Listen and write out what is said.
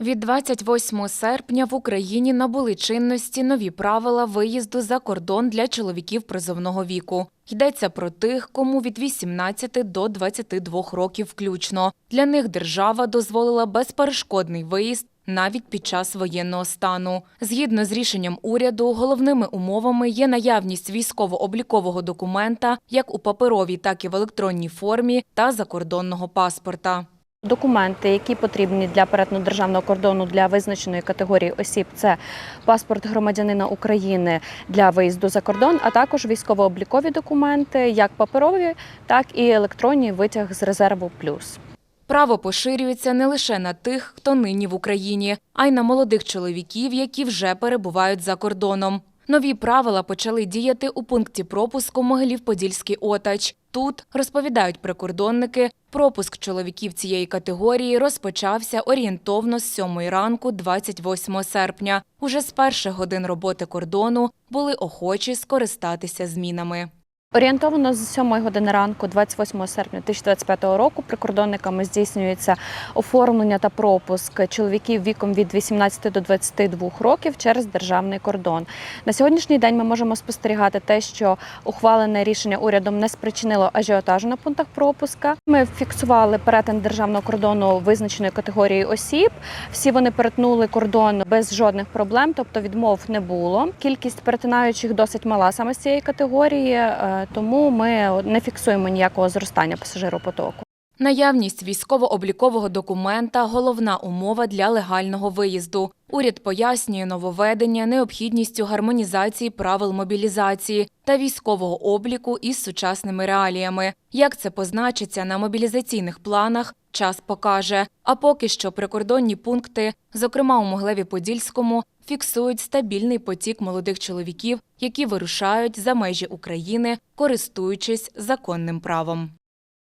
Від 28 серпня в Україні набули чинності нові правила виїзду за кордон для чоловіків призовного віку. Йдеться про тих, кому від 18 до 22 років включно. Для них держава дозволила безперешкодний виїзд навіть під час воєнного стану. Згідно з рішенням уряду, головними умовами є наявність військово-облікового документа як у паперовій, так і в електронній формі та закордонного паспорта. Документи, які потрібні для перетину державного кордону для визначеної категорії осіб, це паспорт громадянина України для виїзду за кордон, а також військово-облікові документи, як паперові, так і електронні витяг з резерву плюс. Право поширюється не лише на тих, хто нині в Україні, а й на молодих чоловіків, які вже перебувають за кордоном. Нові правила почали діяти у пункті пропуску Могилів-Подільський Отач. Тут, розповідають прикордонники, пропуск чоловіків цієї категорії розпочався орієнтовно з 7 ранку 28 серпня. Уже з перших годин роботи кордону були охочі скористатися змінами. Орієнтовано з 7 години ранку, 28 серпня 2025 року, прикордонниками здійснюється оформлення та пропуск чоловіків віком від 18 до 22 років через державний кордон. На сьогоднішній день ми можемо спостерігати те, що ухвалене рішення урядом не спричинило ажіотажу на пунктах пропуска. Ми фіксували перетин державного кордону визначеної категорії осіб. Всі вони перетнули кордон без жодних проблем, тобто відмов не було. Кількість перетинаючих досить мала саме з цієї категорії, е, тому ми не фіксуємо ніякого зростання пасажиропотоку. Наявність військово-облікового документа головна умова для легального виїзду. Уряд пояснює нововведення необхідністю гармонізації правил мобілізації та військового обліку із сучасними реаліями. Як це позначиться на мобілізаційних планах, час покаже. А поки що прикордонні пункти, зокрема у Моглеві-Подільському, фіксують стабільний потік молодих чоловіків, які вирушають за межі України, користуючись законним правом.